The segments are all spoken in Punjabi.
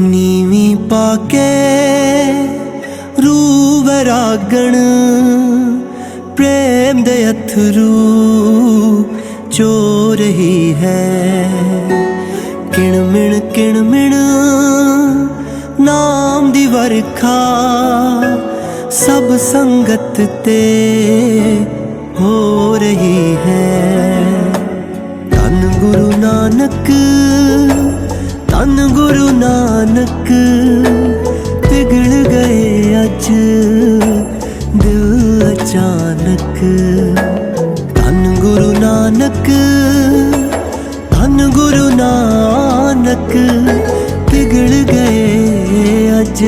ਨੀਵੀਂ ਪਾ ਕੇ ਰੂ ਵਰਾਗਣ। ਪ੍ਰੇਮ ਦੇ ਅਥਰੂ ਚੋ ਰਹੀ ਹੈ। ਕਿਣ ਮਿਣ ਕਿਣ ਮਿਣ ਨਾਮ ਦੀ ਵਰਖਾ ਸਭ ਸੰਗਤ ਤੇ ਹੋ ਰਹੀ ਹੈ। ਧੰਨ ਗੁਰੂ ਨਾਨਕ ਧੰਨ ਗੁਰੂ ਨਾਨਕ ਪਿਗਲ ਗਏ ਅੱਜ ਦਿਲ ਅਚਾਨਕ। ਧੰਨ ਗੁਰੂ ਨਾਨਕ, ਧੰਨ ਗੁਰੂ ਨਾਨਕ ਪਿਗਲ ਗਏ ਅੱਜ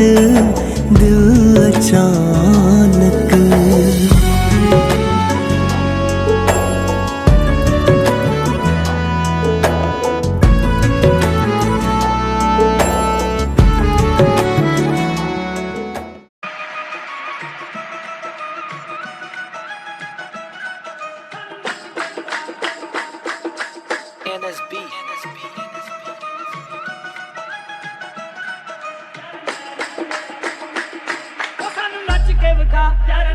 ਉਹ ਸਾਨੂੰ ਨੱਚ ਕੇ ਵਿਖਾ ਯਾਰ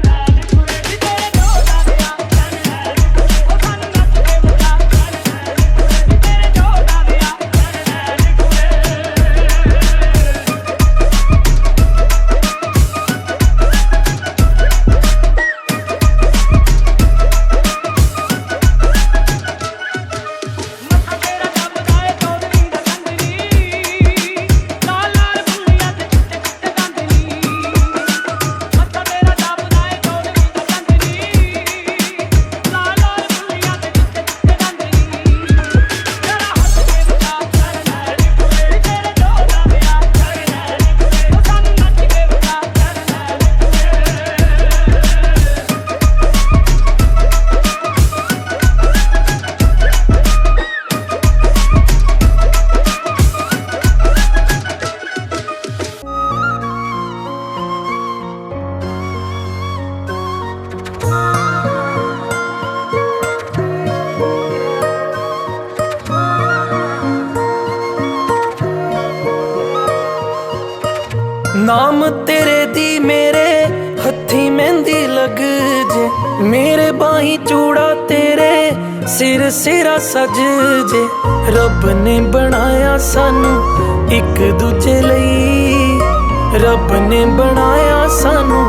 ਨਾਮ ਤੇਰੇ ਦੀ ਮੇਰੇ ਹੱਥੀ ਮਹਿੰਦੀ ਲੱਗ ਜੇ। ਮੇਰੇ ਬਾਹੀ ਚੂੜਾ ਤੇਰੇ ਸਿਰ ਸਿਰਾ ਸਜ ਜੇ। ਰੱਬ ਨੇ ਬਣਾਇਆ ਸਾਨੂੰ ਇੱਕ ਦੂਜੇ ਲਈ। ਰੱਬ ਨੇ ਬਣਾਇਆ ਸਾਨੂੰ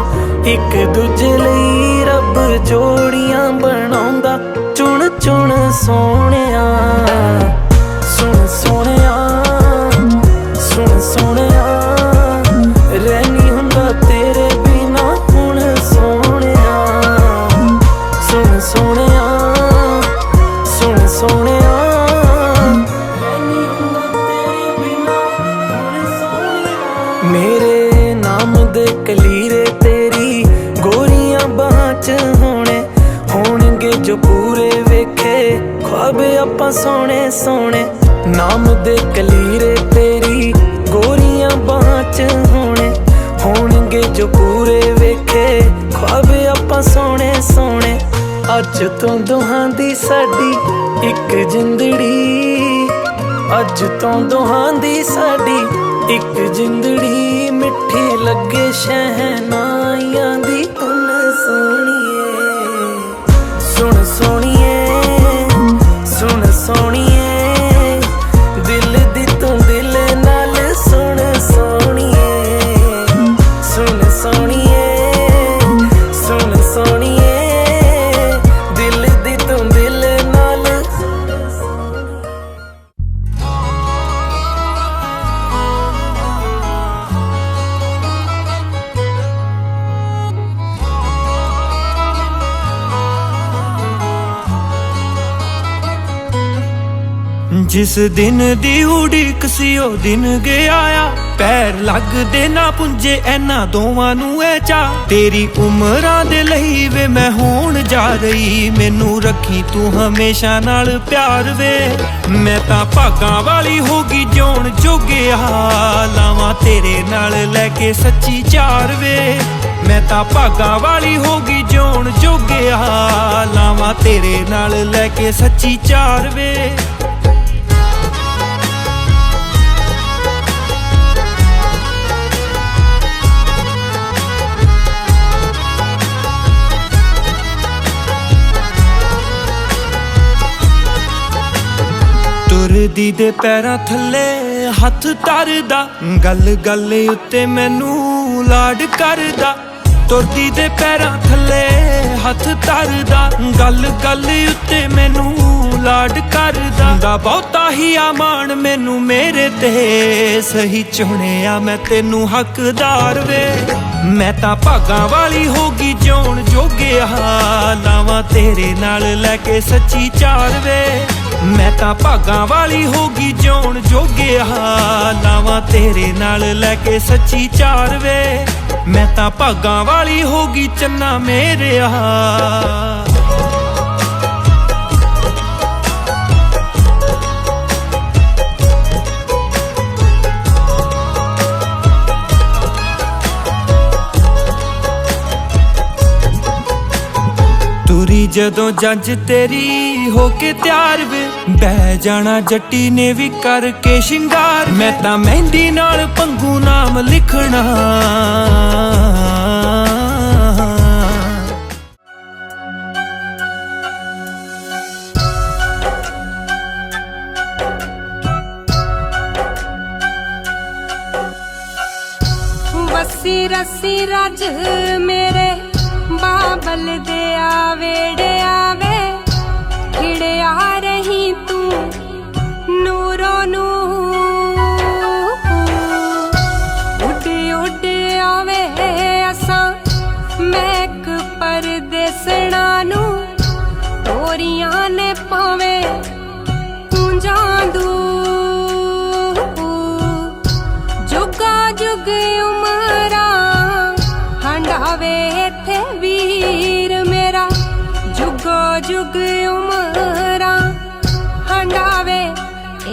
ਇੱਕ ਦੂਜੇ ਲਈ। ਰੱਬ ਜੋੜੀਆਂ ਬਣਾਉਂਦਾ ਚੁਣ ਚੁਣ ਸੋਹਣਿਆ ਮੇਰੇ ਨਾਮ ਦੇ ਕਲੀਰੇ ਤੇਰੀ ਗੋਰੀਆਂ ਬਾਹਾਂ ਚ ਹੋਣੇ, ਹੋਣਗੇ ਜੋ ਪੂਰੇ ਵੇਖੇ, ਖੁਆਬ ਆਪਾਂ ਸੋਹਣੇ ਸੋਹਣੇ। ਨਾਮ ਦੇ ਕਲੀਰੇ ਤੇਰੀ ਗੋਰੀਆਂ ਬਾਹਾਂ ਚ ਹੋਣੇ, ਹੋਣਗੇ ਜੋ ਪੂਰੇ ਵੇਖੇ, ਖੁਆਬ ਆਪਾਂ ਸੋਹਣੇ ਸੋਹਣੇ। ਅੱਜ ਤੋਂ ਦੋਹਾਂ ਦੀ ਸਾਡੀ ਇੱਕ ਜਿੰਦੜੀ, ਅੱਜ ਤੋਂ ਦੋਹਾਂ ਦੀ ਸਾਡੀ ਇੱਕ ਜਿੰਦੜੀ। ਲੱਗੇ ਸ਼ਹਿਨਾਈਆਂ ਜਿਸ ਦਿਨ ਦੀ ਉਡੀਕ ਸੀ, ਉਹ ਦਿਨ ਗਿਆ ਆ ਪੈਰ ਲੱਗਦੇ ਨਾ ਪੁੰਜੇ ਐਨਾ ਦੋਵਾਂ ਨੂੰ ਐ ਚਾ ਤੇਰੀ ਉਮਰਾਂ ਦੇ ਲਈ ਵੇ, ਮੈਂ ਹੋਣ ਜਾ ਰਹੀ। ਮੈਨੂੰ ਰੱਖੀ ਤੂੰ ਹਮੇਸ਼ਾ ਨਾਲ ਪਿਆਰ ਵੇ। ਮੈਂ ਤਾਂ ਭਾਗਾਂ ਵਾਲੀ ਹੋ ਗਈ, ਜਿਉਣ ਜੋਗਿਆ ਲਾਵਾਂ ਤੇਰੇ ਨਾਲ ਲੈ ਕੇ ਸੱਚੀ ਚਾਰ ਵੇ। ਮੈਂ ਤਾਂ ਭਾਗਾਂ ਵਾਲੀ ਹੋ ਗਈ, ਜਿਉਣ ਜੋਗਿਆ ਲਾਵਾਂ ਤੇਰੇ ਨਾਲ ਲੈ ਕੇ ਸੱਚੀ ਚਾਰ ਵੇ। ਤੁਰਦੀ ਦੇ ਪੈਰਾਂ ਥੱਲੇ, ਹੱਥ ਧਰਦਾ, ਗੱਲ ਗੱਲ ਉੱਤੇ ਮੈਨੂੰ ਲਾਡ ਕਰਦਾ। ਤੁਰਦੀ ਦੇ ਪੈਰਾਂ ਥੱਲੇ, ਹੱਥ ਧਰਦਾ, ਗੱਲ ਗੱਲ ਉੱਤੇ ਮੈਨੂੰ ਲਾਡ ਕਰਦਾ। ਦਾ ਬਹੁਤਾ ਹੀ ਆਮਾਨ ਮੈਨੂੰ ਮੇਰੇ ਤੇ, ਸਹੀ ਚੁਣਿਆ ਮੈਂ ਤੈਨੂੰ ਹੱਕਦਾਰ ਵੇ। ਮੈਂ ਤਾਂ ਭਾਗਾਂ ਵਾਲੀ ਹੋ ਗਈ ਜਿਉਣ ਜੋਗਿਆ ਲਾਵਾਂ ਤੇਰੇ ਨਾਲ ਲੈ ਕੇ ਸੱਚੀ ਚਾਰ ਵੇ। ਮੈਂ ਤਾਂ ਭਾਗਾਂ ਵਾਲੀ ਹੋ ਗਈ ਜਿਉਣ ਜੋਗਿਆ ਲਾਵਾਂ ਤੇਰੇ ਨਾਲ ਲੈ ਕੇ ਸੱਚੀ ਚਾਰ ਵੇ। ਮੈਂ ਤਾਂ ਭਾਗਾਂ ਵਾਲੀ ਹੋ ਗਈ ਚੰਨਾ ਮੇਰਿਆ ਤੁਰੀ ਜਦੋਂ ਜੱਜ ਤੇਰੀ ਹੋ ਕੇ ਤਿਆਰ ਵੇ। ਬਹਿ ਜਾਣਾ ਜੱਟੀ ਨੇ ਵੀ ਕਰਕੇ ਸ਼ਿੰਗਾਰ। ਮੈਂ ਤਾਂ ਮਹਿੰਦੀ ਨਾਲ ਪੰਗੂ ਨਾਮ ਲਿਖਣਾ। ਵਸੀ ਰੱਸੀ ਰਜ ਮੇਰੇ ਬਾਬਲ ਦੇ ਆਵੇੜੇ ਆਵੇ ਖਿੜਿਆ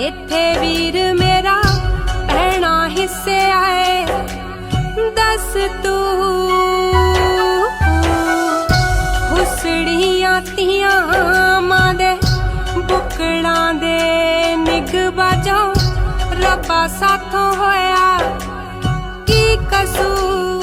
ਇੱਥੇ ਵੀਰ ਮੇਰਾ ਪਹਿਣਾ ਹਿੱਸੇ ਆਏ ਦੱਸ ਤੂੰ ਹੁਸੜੀਆਂ ਤੀਆਂ ਮਾਂ ਦੇ ਬੁਕੜਾਂ ਦੇ ਨਿਗ ਬਾਜੋ ਰੱਬਾ ਸਾਥੋਂ ਹੋਇਆ। ਕੀ ਕਸੂਰ